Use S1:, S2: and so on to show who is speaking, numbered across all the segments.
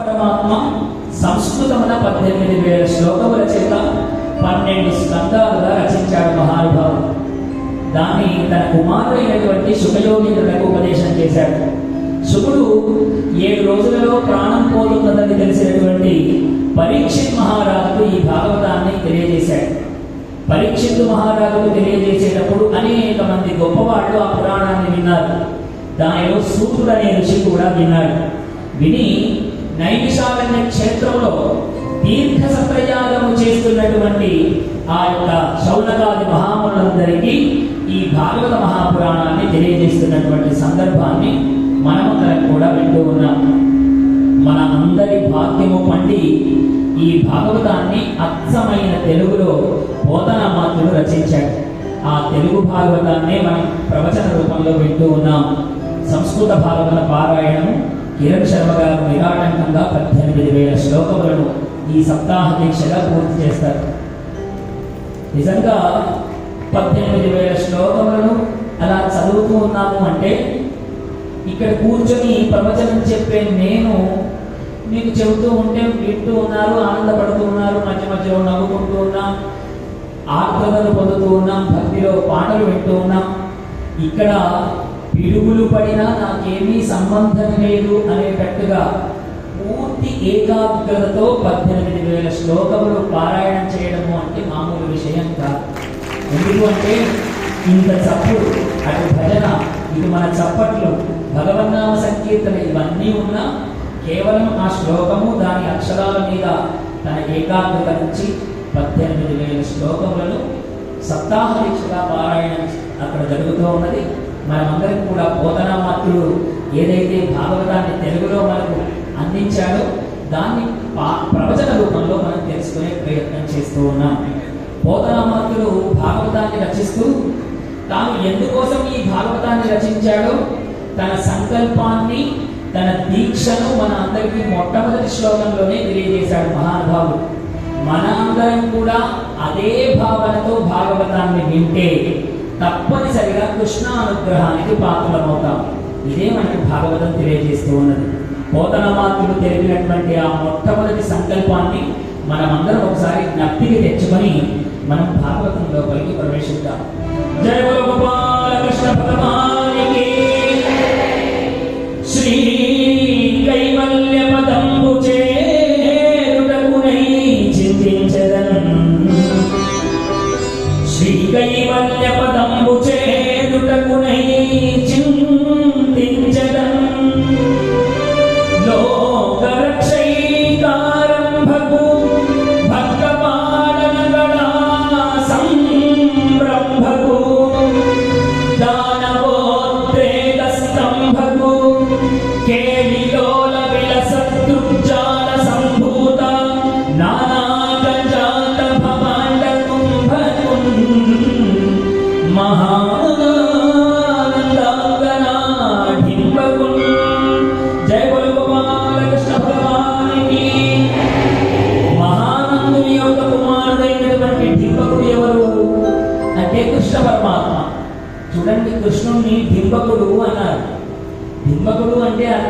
S1: పరమాత్మ సంస్కృతమున పద్దెనిమిది వేల శ్లోకముల చేత పన్నెండు స్కందాలుగా రచించాడు మహానుభావుడు. దాన్ని తన కుమారుడైనటువంటి సుఖయోగీంద్రులకు ఉపదేశం చేశాడు. శుకుడు ఏడు రోజులలో ప్రాణం పోతున్నదని తెలిసినటువంటి పరీక్షిత్ మహారాజుకు ఈ భాగవతాన్ని తెలియజేశాడు. పరీక్షిత్ మహారాజుకు తెలియజేసేటప్పుడు అనేక మంది గొప్పవాళ్ళు ఆ పురాణాన్ని విన్నారు. దానిలో సూతుడు అనే ఋషి కూడా విన్నాడు. విని నైమిషారణ్య క్షేత్రంలో దీర్ఘ సత్రయాగము చేస్తున్నటువంటి ఆ యొక్క శౌనకాది మహాములందరికీ ఈ భాగవత మహాపురాణాన్ని తెలియజేస్తున్నటువంటి సందర్భాన్ని మనమందరం కూడా వింటూ ఉన్నాం. మన అందరి భాగ్యము పండి ఈ భాగవతాన్ని అచ్చమైన తెలుగులో బోధన మాత్రులు రచించాడు ఆ తెలుగు భాగవతాన్నే మనం ప్రవచన రూపంలో వింటూ ఉన్నాం. సంస్కృత భాగవత పారాయణము కిరణ్ శర్మ గారు నిరాటంకంగా పద్దెనిమిది వేల శ్లోకములను ఈ సప్తాహ దీక్షగా పూర్తి చేస్తారు. నిజంగా పద్దెనిమిది వేల శ్లోకములను అలా చదువుతూ ఉన్నాము అంటే ఇక్కడ కూర్చొని ప్రవచనం చెప్పే నేను మీకు చెబుతూ ఉంటే వింటూ ఉన్నారు ఆనందపడుతూ ఉన్నారు మధ్య మధ్యలో నవ్వుకుంటూ ఉన్నాం ఆర్ద్రతను పొందుతూ ఉన్నాం భక్తిలో పాటలు వింటూ ఉన్నాం. ఇక్కడ పిడుగులు పడినా నాకేమీ సంబంధం లేదు అనేటట్టుగా పూర్తి ఏకాగ్రతతో పద్దెనిమిది వేల శ్లోకములు పారాయణం చేయడము అంటే మామూలు విషయం కాదు. ఎందుకంటే ఇంత చప్పుడు అటు భజన ఇటు మన చప్పట్లు భగవన్నామ సంకీర్తన ఇవన్నీ ఉన్నా కేవలం ఆ శ్లోకము దాని అక్షరాల మీద తన ఏకాగ్రత నుంచి పద్దెనిమిది వేల శ్లోకములను సప్తాహ దీక్షగా పారాయణం అక్కడ జరుగుతూ ఉన్నది. మనమందరం కూడా బోధనామాత్రుడు ఏదైతే భాగవతాన్ని తెలుగులో మనకు అందించాడో దాన్ని పా- ప్రవచన రూపంలో మనం తెలుసుకునే ప్రయత్నం చేస్తూ ఉన్నాం. బోధనామాత్రుడు భాగవతాన్ని రచిస్తూ తాను ఎందుకోసం ఈ భాగవతాన్ని రచించాడో తన సంకల్పాన్ని తన దీక్షను మన అందరికీ మొట్టమొదటి శ్లోకంలోనే తెలియజేశాడు మహానుభావుడు. మన అందరం కూడా అదే భావనతో భాగవతాన్ని వింటే తప్పనిసరిగా కృష్ణ అనుగ్రహానికి పాత్రమవుతాం. ఇదే మనకి భాగవతం తెలియజేస్తూ ఉన్నది. పోతనమాత్రులు తెలిపినటువంటి ఆ మొట్టమొదటి సంకల్పాన్ని మనమందరం ఒకసారి జ్ఞప్తికి తెచ్చుకొని మనం భాగవతం లోపలికి ప్రవేశిద్దాం. జయ గోపాల కృష్ణ భగవానికి శ్రీ చేరుటకునై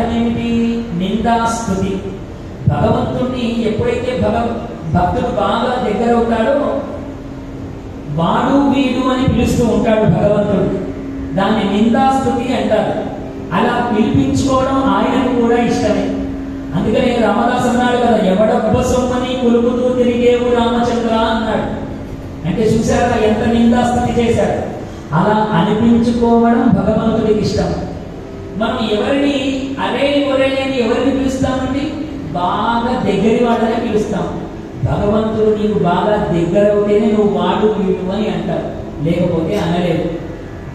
S1: అర్థమేమిటి ఏమిటి నిందాస్తుతి భగవంతుణ్ణి ఎప్పుడైతే భగ భక్తుడు బాగా దగ్గర అవుతాడో వాడు వీడు అని పిలుస్తూ ఉంటాడు భగవంతుడు. దాన్ని నిందాస్తుతి అంటారు. అలా పిలిపించుకోవడం ఆయనకు కూడా ఇష్టమే. అందుకనే రామదాస్ అన్నాడు కదా ఎవడబ్బ సొమ్మని కులుపుతూ తిరిగేవు రామచంద్ర అన్నాడు. అంటే చూశారా ఎంత నిందాస్తుతి చేశాడు? అలా అనిపించుకోవడం భగవంతుడికి ఇష్టం. మనం ఎవరిని అరే ఒరే అని ఎవరిని పిలుస్తామండి? బాగా దగ్గరి వాళ్ళని పిలుస్తాం. భగవంతుడు నీకు బాగా దగ్గర అవుతేనే నువ్వు వాడు వీడు అని అంటారు. లేకపోతే అనలేదు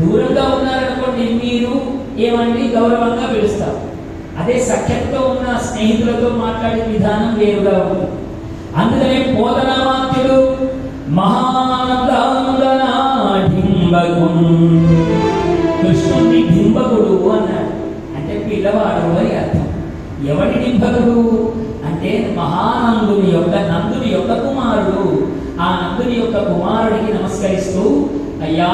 S1: దూరంగా ఉన్నారనుకోండి మీరు ఏమండి? గౌరవంగా పిలుస్తారు. అదే సఖ్యతతో ఉన్న స్నేహితులతో మాట్లాడే విధానం వేరుగా ఉంటుంది. పిల్లవాడు అని అర్థం. ఎవడి నింభకుడు అంటే మహానందుని యొక్క నందుని యొక్క కుమారుడు. ఆ నందుని యొక్క కుమారుడికి నమస్కరిస్తూ అయ్యా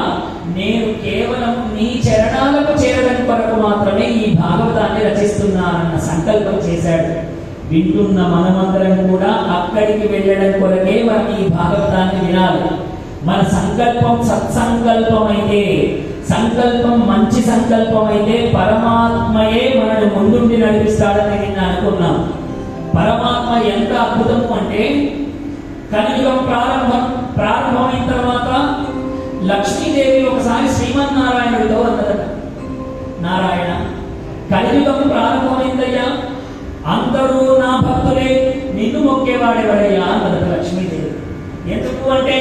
S1: నేను కేవలం నీ చరణాలకు చేరడం కొరకు మాత్రమే ఈ భాగవతాన్ని రచిస్తున్నానన్న సంకల్పం చేశాడు. వింటున్న మనమందరం కూడా అక్కడికి వెళ్ళడం కొరకే మనం ఈ భాగవతాన్ని వినాలి. మన సంకల్పం సత్సంకల్పం అయితే సంకల్పం మంచి సంకల్పం అయితే పరమాత్మయే మనను ముందుండి నడిపిస్తాడని నేను అనుకున్నాను పరమాత్మ ఎంత అద్భుతము అంటే కలియుగం ప్రారంభం ప్రారంభమైన తర్వాత లక్ష్మీదేవి ఒకసారి శ్రీమన్నారాయణుడితో అన్నదట నారాయణ కలియుగం ప్రారంభమైందయ్యా అందరూ నా భక్తులే నిన్ను మొక్కేవాడెవడయ్యా? అన్నదట లక్ష్మీదేవి. ఎందుకు అంటే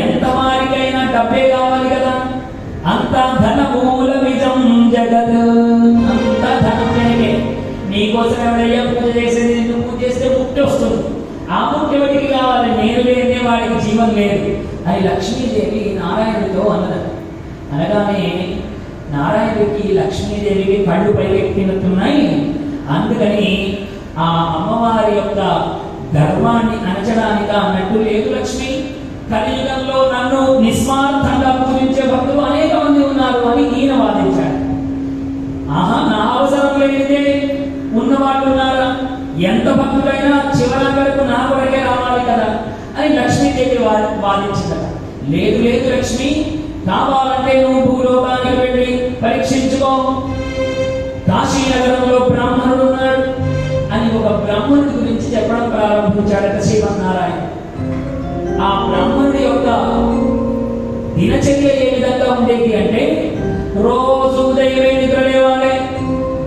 S1: ఎంత వారికైనా డబ్బే కావాలి అంత ధన విజం జగత్. అంత ధనం వెనకే నీకోసం ఎవడయ్యా పూజ చేసేది? నిన్ను పూజ చేస్తే ముక్తి వస్తుంది? ఆ ముక్తి ఎవరికి కావాలి? నేను లేదే వాడికి జీవం లేదు. అని లక్ష్మీదేవి నారాయణుడితో అన్నది. అనగానే నారాయణుడికి లక్ష్మీదేవికి కళ్ళు పైకెక్కినట్టున్నాయి. అందుకని ఆ అమ్మవారి యొక్క ధర్మాన్ని అణచడానికి అన్నట్టు లేదు లక్ష్మి. కలియుగంలో నన్ను నిస్వార్థంగా పూజించే భక్తులు ఉన్నారు అని ఈయన వాదించాడు ఆహా నా అవసరం లేనిదే ఉన్నవాళ్ళు ఉన్నారా? ఎంత భక్తులైనా చివరి వరకు నా కొరకే రావాలి కదా అని లక్ష్మీదేవి వా- వాదించిందట. లేదు లేదు లక్ష్మి కావాలంటే నువ్వు భూలోకానికి వెళ్ళి పరీక్షించుకో. కాశీనగరంలో బ్రాహ్మణుడు ఉన్నాడు అని ఒక బ్రాహ్మణుడి గురించి చెప్పడం ప్రారంభించాడట శ్రీమన్నారాయణ. ఆ బ్రాహ్మణుడి యొక్క దినచర్య ఏ విధంగా ఉండేది అంటే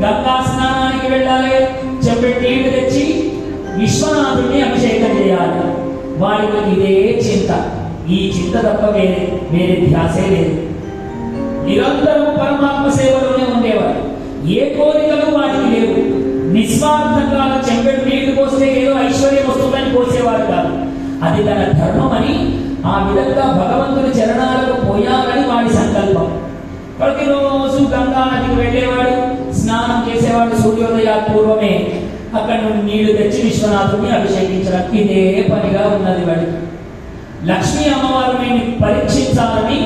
S1: గంగా స్నానానికి వెళ్ళాలి. చెంబెట్టి నీళ్ళు తెచ్చి? విశ్వనాథుడిని అభిషేకం చేయాలి. వాడికి ఇదే చింత. ఈ చింత తప్ప వేరే వేరే ధ్యాసే లేదు. నిరంతరం పరమాత్మ సేవలోనే ఉండేవారు ఏ కోరికలు వాటికి లేవు. నిస్వార్థంగా చెంబెడు నీళ్ళు పోస్తే ఏదో ఐశ్వర్యం వస్తుందని పోసేవాడు కాదు. అది తన ధర్మం అని ఆ విధంగా భగవంతుని చరణాలకు పోయాలని వాడి సంకల్పం. ప్రతిరోజు గంగా నదికి వెళ్ళేవాడు. స్నానం చేసేవాడు సూర్యోదయ పూర్వమే అక్కడ నుండి నీళ్ళు తెచ్చి విశ్వనాథుని అభిషేకించడం ఇదే పనిగా ఉన్నది వాడికి. లక్ష్మీ అమ్మవారిని పరీక్షించాలని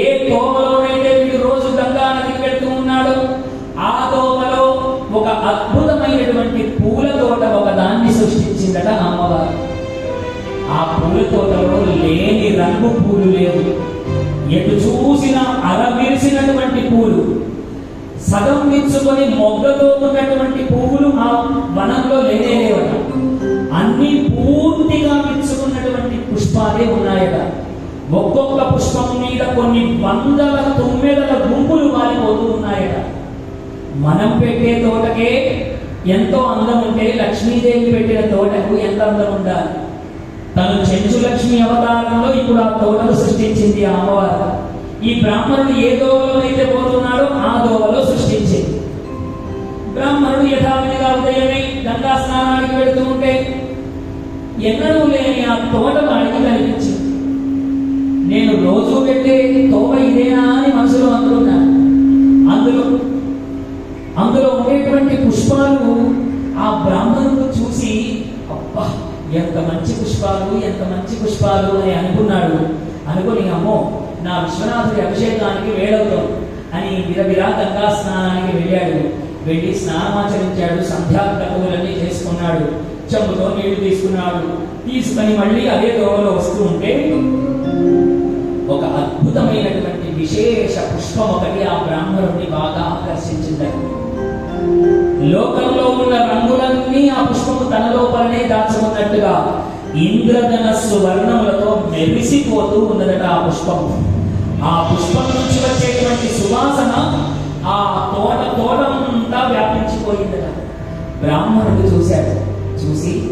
S1: ఏ తోమలోనైతే వీడు రోజు గంగా నదికి వెళ్తూ ఉన్నాడో ఆ తోమలో ఒక అద్భుతమైనటువంటి పూల తోట ఒక దాన్ని సృష్టించిందట అమ్మవారు. ఆ పూల తోటలో లేని రంగు పూలు లేవు. ఎటు చూసిన అరవిరిసినటువంటి పూలు. సగం విచ్చుకొని మొగ్గతో ఉన్నటువంటి పువ్వులు ఆ వనంలో లేనే అన్ని పూర్తిగా విచ్చుకున్నటువంటి పుష్పాలే ఉన్నాయట. ఒక్కొక్క పుష్పం మీద కొన్ని వందల తొమ్మిదల గుంపులు వాలిపోతూ ఉన్నాయట. మనం పెట్టే తోటకే ఎంతో అందం ఉంటే లక్ష్మీదేవి పెట్టిన తోటకు ఎంత అందం ఉండాలి? తను చెంచు లక్ష్మి అవతారంలో ఇప్పుడు ఆ తోటను సృష్టించింది అమ్మవారు. ఈ బ్రాహ్మణుడు ఏ దోవలోనైతే పోతున్నాడో ఆ దోవలో సృష్టించింది. బ్రాహ్మణుడు యథావిధిగా ఉదయమే గంగా స్నానానికి వెళుతూ ఉంటే ఎన్నడూ లేని ఆ తోట వాడికి కనిపించింది. నేను రోజు పెట్టే తోవ ఇదేనా అని మనసులో అనుకున్నాను. అందులో అందులో ఉండేటువంటి పుష్పాలు ఆ బ్రాహ్మణుడు చూసి అబ్బా ఎంత మంచి పుష్పాలు ఎంత మంచి పుష్పాలు అని అనుకున్నాడు. అనుకుని అమ్మో నా విశ్వనాథుడి అభిషేకానికి వేడవుతాం అని విరవిరా గంగా స్నానానికి వెళ్ళాడు. వెళ్ళి స్నానమాచరించాడు సంధ్యాక్రతువులన్నీ చేసుకున్నాడు చెంబుతో నీళ్ళు తీసుకున్నాడు. తీసుకొని మళ్ళీ అదే దోవలో వస్తూ ఉంటే ఒక అద్భుతమైనటువంటి విశేష పుష్పం ఒకటి ఆ బ్రాహ్మణుడిని బాగా ఆకర్షించిందని లోకంలో ఉన్న రంగులన్నీ ఆ పుష్పము తన లోపలనే దాచుకున్నట్టుగా ఇంద్రధనస్సు వర్ణములతో మెరిసిపోతూ ఉన్నదట ఆ పుష్పము. ఆ పుష్పం నుంచి వచ్చేటువంటి సువాసన ఆ తోట తోటంతా వ్యాపించిపోయిందట. బ్రాహ్మణుడు చూశాడు. చూసి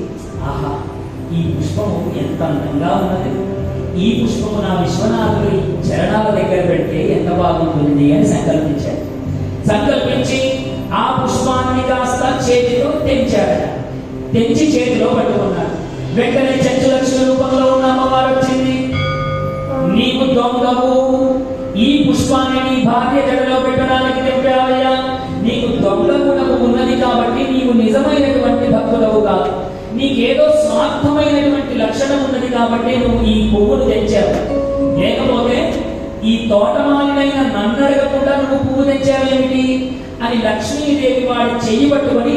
S1: ఆహా ఈ పుష్పము ఎంత అందంగా ఉన్నది. ఈ పుష్పము నా విశ్వనాథుడి చరణాల దగ్గర పెడితే ఎంత బాగుంటుంది అని సంకల్పించాడు. సంకల్పించి ఆ పుష్పాన్ని కాస్త చేతితో తెంచాడట. తెంచి చేతిలో పట్టుకున్నాడు. వెంటనే చంచులక్ష్మి రూపంలో ఉన్న అమ్మవారు వచ్చింది. నీకు దొంగవు. ఈ పుష్పాన్ని నీ భార్య జడలో పెట్టడానికి తెప్పావయ్యా నీకు దొంగ గుణము ఉన్నది కాబట్టి నీవు నిజమైనటువంటి భక్తుడవు కాదు నీకేదో స్వార్థమైనటువంటి లక్షణం ఉన్నది కాబట్టి నువ్వు ఈ పువ్వును తెచ్చావు లేకపోతే ఈ తోటమాలినైన నన్నడగకుండా నువ్వు పువ్వు తెచ్చావేమిటి? అని లక్ష్మీదేవి వాడి చెయ్యి పట్టుకొని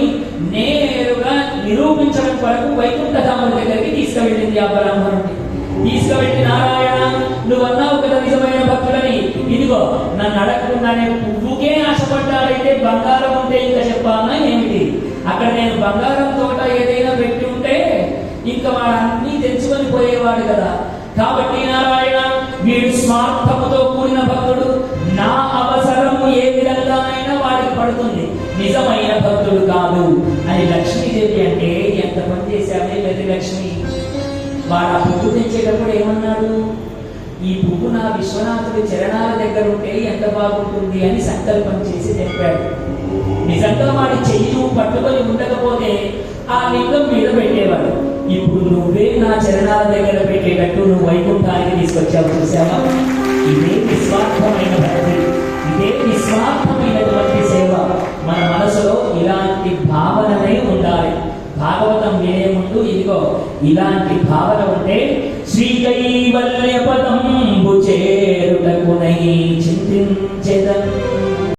S1: నేరుగా నిరూపించడం కొరకు వైకుంఠధాముడి దగ్గరికి తీసుకువెళ్ళింది ఆ బ్రాహ్మణుడిని. తీసుకువెళ్ళి నారాయణ నువ్వు అన్నావు కదా నిజమైన భక్తులని. ఇదిగో నన్ను అడగకుండానే పువ్వుకే ఆశపడ్డాడైతే బంగారం ఉంటే ఇంకా చెప్పానా ఏమిటి? అక్కడ నేను బంగారం తోట ఏదైనా పెట్టి ఉంటే ఇంకా వాడు అన్ని తెచ్చుకొని పోయేవాడు కదా. కాబట్టి నారాయణ వీడు స్వార్థముతో కూడిన భక్తుడు. నా అవసరము ఏ విధంగానైనా వాడికి పడుతుంది. నిజమైన భక్తుడు కాదు. అని లక్ష్మీదేవి అంటే ఎంత పని చేశామే గతి లక్ష్మి. వాడు ఆ పువ్వు తెచ్చేటప్పుడు ఏమన్నాడు? ఈ పువ్వు నా విశ్వనాథుడి చరణాల దగ్గర ఉంటే ఎంత బాగుంటుంది అని సంకల్పం చేసి చెప్పాడు. నిజంగా వాడి చెయ్యి నువ్వు పట్టుకొని ఉండకపోతే ఆ లింగం మీద పెట్టేవాడు. ఇప్పుడు నువ్వే నా చరణాల దగ్గర పెట్టేటట్టు నువ్వు వైకుంఠానికి తీసుకొచ్చావు చూసావా ఇదే నిస్వార్థమైన భక్తి. ఇదే నిస్వార్థమైనటువంటి సేవ. మన మనసులో ఇలాంటి భావననే ఉండాలి. భాగవతం వినే ముందు ఇదిగో ఇలాంటి భావన ఉంటే శ్రీకైవల్యపదంబు చేరుటకునై చింతించెదన్.